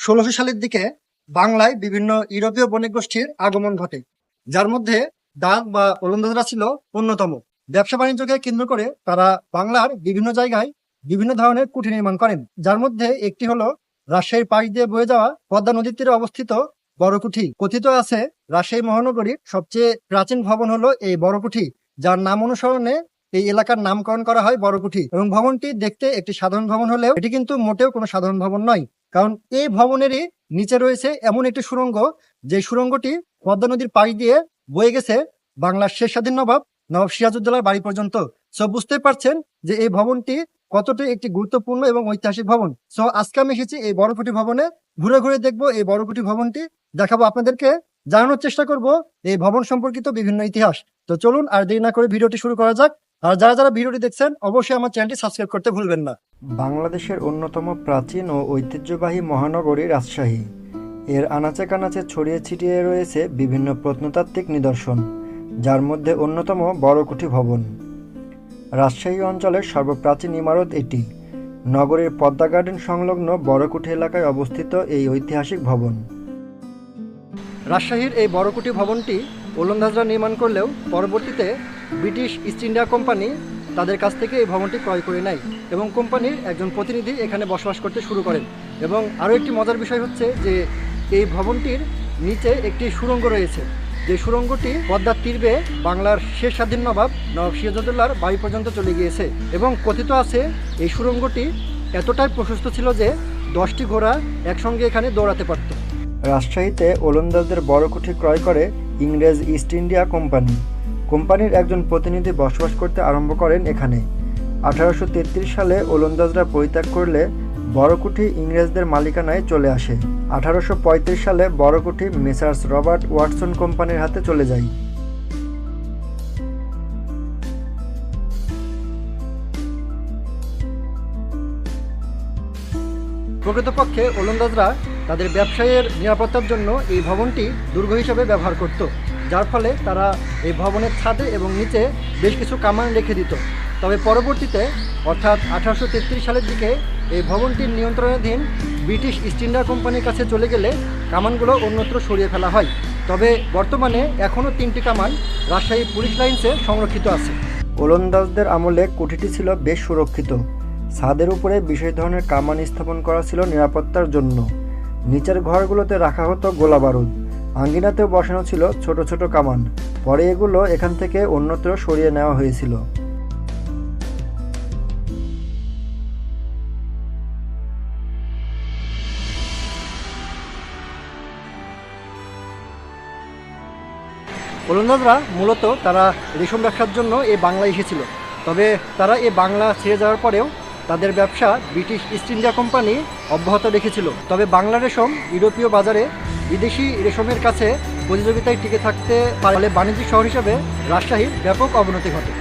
ষোলোশো সালের দিকে বাংলায় বিভিন্ন ইউরোপীয় বণিক গোষ্ঠীর আগমন ঘটে, যার মধ্যে ডাক বা ওলন্দাজরা ছিল অন্যতম। ব্যবসা বাণিজ্যকে কেন্দ্র করে তারা বাংলার বিভিন্ন জায়গায় বিভিন্ন ধরনের কুঠি নির্মাণ করেন, যার মধ্যে একটি হলো রাজশাহীর পাশ দিয়ে বয়ে যাওয়া পদ্মা নদীর তীরে অবস্থিত বড়কুঠি কথিত আছে, রাজশাহী মহানগরীর সবচেয়ে প্রাচীন ভবন হলো এই বড়কুঠি যার নাম অনুসরণে এই এলাকার নামকরণ করা হয় বড়কুঠি এবং ভবনটি দেখতে একটি সাধারণ ভবন হলেও এটি কিন্তু মোটেও কোনো সাধারণ ভবন নয়। কারণ এই ভবনেরই নিচে রয়েছে এমন একটি সুড়ঙ্গ যে সুরঙ্গটি পদ্মা নদীর পাশ দিয়ে বয়ে গেছে বাংলার শেষ স্বাধীন নবাব নবাব সিরাজউদ্দৌলার বাড়ি পর্যন্ত। সো বুঝতে পারছেন যে এই ভবনটি কতটি একটি গুরুত্বপূর্ণ এবং ঐতিহাসিক ভবন। সো আজকে আমি এসেছি এই বড়কুটি ভবনে। ঘুরে ঘুরে দেখব এই বড়কুটি ভবনটি, দেখাবো আপনাদেরকে, জানানোর চেষ্টা করব এই ভবন সম্পর্কিত বিভিন্ন ইতিহাস। তো চলুন আর দেরি না করে ভিডিওটি শুরু করা যাক। আর যারা যারা ভিডিওটি দেখছেন, অবশ্যই আমার চ্যানেলটি সাবস্ক্রাইব করতে ভুলবেন না। বাংলাদেশের অন্যতম প্রাচীন ও ঐতিহ্যবাহী মহানগরী রাজশাহী। এর আনাচে কানাচে ছড়িয়ে ছিটিয়ে রয়েছে বিভিন্ন প্রত্নতাত্ত্বিক নিদর্শন, যার মধ্যে অন্যতম বড়কুঠি ভবন। রাজশাহী অঞ্চলের সর্বপ্রাচীন ইমারত এটি। নগরীর পদ্মা গার্ডেন সংলগ্ন বড়কুঠি এলাকায় অবস্থিত এই ঐতিহাসিক ভবন। রাজশাহীর এই বড়কুটি ভবনটি ওলন্দাজরা নির্মাণ করলেও পরবর্তীতে ব্রিটিশ ইস্ট ইন্ডিয়া কোম্পানি তাদের কাছ থেকে এই ভবনটি ক্রয় করে নেয় এবং কোম্পানির একজন প্রতিনিধি এখানে বসবাস করতে শুরু করেন। এবং আরও একটি মজার বিষয় হচ্ছে যে, এই ভবনটির নিচে একটি সুড়ঙ্গ রয়েছে। যে সুড়ঙ্গটি পদ্মার তীরে বাংলার শেষ স্বাধীন নবাব নবাব সিরাজউদ্দৌলার বাড়ি পর্যন্ত চলে গিয়েছে এবং কথিত আছে, এই সুড়ঙ্গটি এতটাই প্রশস্ত ছিল যে, দশটি ঘোড়া একসঙ্গে এখানে দৌড়াতে পারত। রাজশাহীতে ওলন্দাজদের বড়কুঠি ক্রয় করে ইংরেজ ইস্ট ইন্ডিয়া কোম্পানি। কোম্পানির একজন প্রতিনিধি বসবাস করতে আরম্ভ করেন এখানে। আঠারোশো সালে ওলন্দাজরা পরিত্যাগ করলে বড়কুঠি ইংরেজদের মালিকানায় চলে আসে। আঠারোশো পঁয়ত্রিশ সালে বড়কুঠি মেসার্স রবার্ট ওয়াটসন কোম্পানির হাতে চলে যায়। প্রকৃতপক্ষে ওলন্দাজরা তাদের ব্যবসায়ের নিরাপত্তার জন্য এই ভবনটি দুর্গ হিসেবে ব্যবহার করত। যার ফলে তারা এই ভবনের ছাদে এবং নিচে বেশ কিছু কামান রেখে দিত। তবে পরবর্তীতে, অর্থাৎ আঠারোশো তেত্রিশ সালের দিকে, এই ভবনটির নিয়ন্ত্রণাধীন ব্রিটিশ ইস্ট ইন্ডিয়া কোম্পানির কাছে চলে গেলে কামানগুলো অন্যত্র সরিয়ে ফেলা হয়। তবে বর্তমানে এখনও তিনটি কামান রাজশাহী পুলিশ লাইন্সে সংরক্ষিত আছে। ওলন্দাজদের আমলে কুঠিটি ছিল বেশ সুরক্ষিত। ছাদের উপরে বিশেষ ধরনের কামান স্থাপন করা ছিল নিরাপত্তার জন্য। নিচের ঘরগুলোতে রাখা হতো গোলা বারুদ। আঙ্গিনাতেও বসানো ছিল ছোট ছোট কামান। পরে এগুলো এখান থেকে অন্যত্র সরিয়ে নেওয়া হয়েছিল। ওলন্দাজরা মূলত তারা রেশম ব্যবসার জন্য এই বাংলায় এসেছিল। তবে তারা এই বাংলা ছেড়ে যাওয়ার পরেও তাদের ব্যবসা ব্রিটিশ ইস্ট ইন্ডিয়া কোম্পানি অব্যাহত রেখেছিল। তবে বাংলা রেশম ইউরোপীয় বাজারে বিদেশি রেশমের কাছে প্রতিযোগিতায় টিকে থাকতে পারলে বাণিজ্যিক শহর হিসেবে রাজশাহীর ব্যাপক অবনতি ঘটে।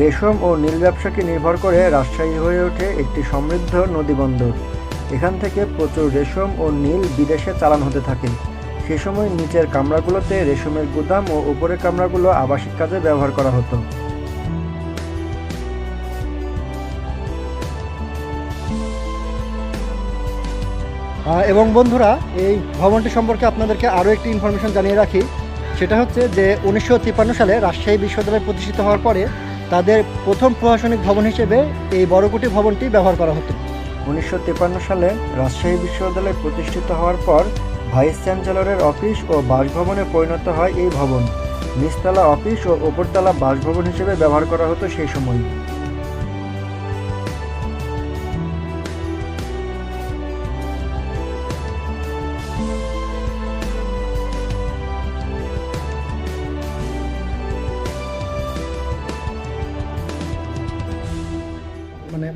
রেশম ও নীল ব্যবসাকে নির্ভর করে রাজশাহী হয়ে ওঠে একটি সমৃদ্ধ নদীবন্দর এখান থেকে প্রচুর রেশম ও নীল বিদেশে চালান হতে থাকে। সে সময় নিচের কামরাগুলোতে রেশমের গুদাম ও উপরের কামরাগুলো আবাসিক কাজে ব্যবহার করা হতো। এবং বন্ধুরা, এই ভবনটি সম্পর্কে আপনাদেরকে আরও একটি ইনফরমেশন জানিয়ে রাখি। সেটা হচ্ছে যে উনিশশো সালে রাজশাহী বিশ্ববিদ্যালয় প্রতিষ্ঠিত হওয়ার পরে তাদের প্রথম প্রশাসনিক ভবন হিসেবে এই বড়কুটি ভবনটি ব্যবহার করা হতো। উনিশশো সালে রাজশাহী বিশ্ববিদ্যালয় প্রতিষ্ঠিত হওয়ার পর ভাইস চ্যান্সেলরের অফিস ও বাসভবনে পরিণত হয় এই ভবন। নিচতলা অফিস ও ওপরতলা বাসভবন হিসেবে ব্যবহার করা হতো সেই সময়।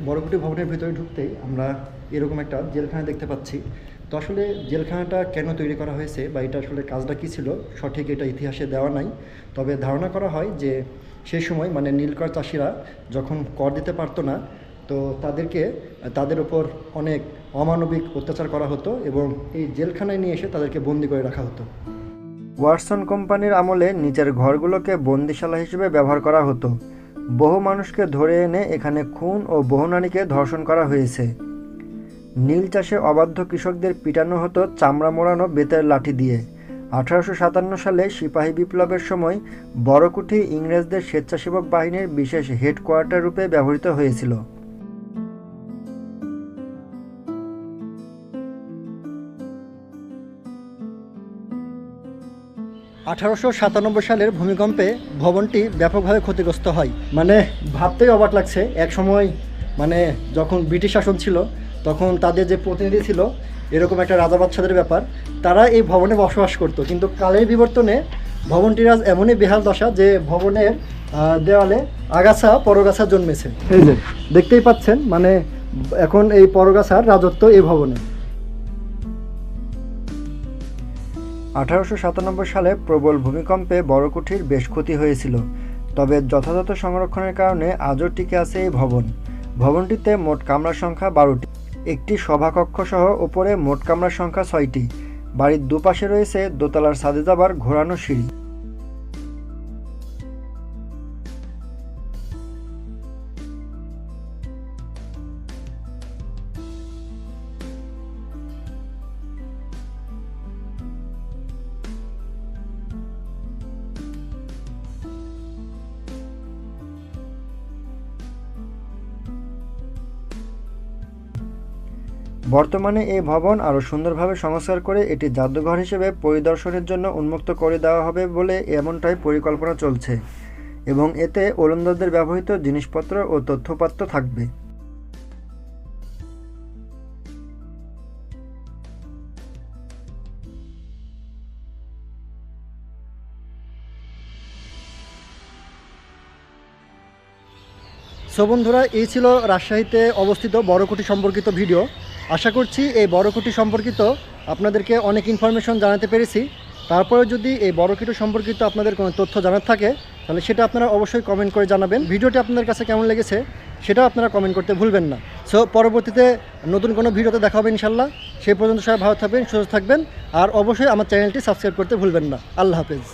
বড়কুটি ভবনের ভিতরে ঢুকতেই আমরা এরকম একটা জেলখানা দেখতে পাচ্ছি। তো আসলে জেলখানাটা কেন তৈরি করা হয়েছে বা এটা আসলে কাজটা কী ছিল, সঠিক এটা ইতিহাসে দেওয়া নাই। তবে ধারণা করা হয় যে সেই সময় মানে নীলকর চাষিরা যখন কর দিতে পারতো না, তো তাদেরকে, তাদের উপর অনেক অমানবিক অত্যাচার করা হতো এবং এই জেলখানায় নিয়ে এসে তাদেরকে বন্দি করে রাখা হতো। ওয়াটসন কোম্পানির আমলে নিচের ঘরগুলোকে বন্দিশালা হিসেবে ব্যবহার করা হতো। বহু মানুষকে ধরে এনে এখানে খুন ও বহু নারীকে ধর্ষণ করা হয়েছে। নীল চাষে অবাধ্য কৃষকদের পিটানো হতো চামড়া মোড়ানো বেতের লাঠি দিয়ে। আঠারোশো সাতান্ন সালে সিপাহী বিপ্লবের সময় বড়কুঠি ইংরেজদের স্বেচ্ছাসেবক বাহিনীর বিশেষ হেডকোয়ার্টার রূপে ব্যবহৃত হয়েছিল। আঠারোশো সাতানব্বই সালের ভূমিকম্পে ভবনটি ব্যাপকভাবে ক্ষতিগ্রস্ত হয়। মানে ভাবতেই অবাক লাগছে, এক সময় মানে যখন ব্রিটিশ শাসন ছিল, তখন তাদের যে প্রতিনিধি ছিল, এরকম একটা রাজা বাচ্চাদের ব্যাপার, তারা এই ভবনে বসবাস করতো। কিন্তু কালের বিবর্তনে ভবনটির আজ এমনই বেহাল দশা যে ভবনের দেওয়ালে আগাছা পরগাছা জন্মেছে। এই যে, দেখতেই পাচ্ছেন মানে এখন এই পরগাছার রাজত্ব এই ভবনে। আঠারোশো সাতানব্বই সালে প্রবল ভূমিকম্পে বড়কুঠির বেশ ক্ষতি হয়েছিল, তবে যথাযথ সংরক্ষণের কারণে আজও টিকে আছে এই ভবন। ভবনটিতে মোট কামরার সংখ্যা বারোটি। একটি সভাকক্ষ সহ ওপরে মোট কামরার সংখ্যা ছয়টি। বাড়ির দুপাশে রয়েছে দোতলার সাদেদাবার যাবার ঘোরানো সিঁড়ি। বর্তমানে এই ভবন আরও সুন্দরভাবে সংস্কার করে এটি জাদুঘর হিসেবে পরিদর্শনের জন্য উন্মুক্ত করে দেওয়া হবে বলে এমনটাই পরিকল্পনা চলছে এবং এতে ওলন্দাজদের ব্যবহৃত জিনিসপত্র ও তথ্যপাত্র থাকবে। সো বন্ধুরা, এই ছিল রাজশাহীতে অবস্থিত বড়কুটি সম্পর্কিত ভিডিও। আশা করছি এই বড়কুটি সম্পর্কিত আপনাদেরকে অনেক ইনফরমেশন জানাতে পেরেছি। তারপরে যদি এই বড়কুটি সম্পর্কিত আপনাদের কোনো তথ্য জানার থাকে, তাহলে সেটা আপনারা অবশ্যই কমেন্ট করে জানাবেন। ভিডিওটি আপনাদের কাছে কেমন লেগেছে, সেটাও আপনারা কমেন্ট করতে ভুলবেন না। সো পরবর্তীতে নতুন কোনো ভিডিওতে দেখা হবে ইনশাল্লাহ সেই পর্যন্ত সবাই ভালো থাকবেন, সুস্থ থাকবেন, আর অবশ্যই আমার চ্যানেলটি সাবস্ক্রাইব করতে ভুলবেন না। আল্লাহ হাফেজ।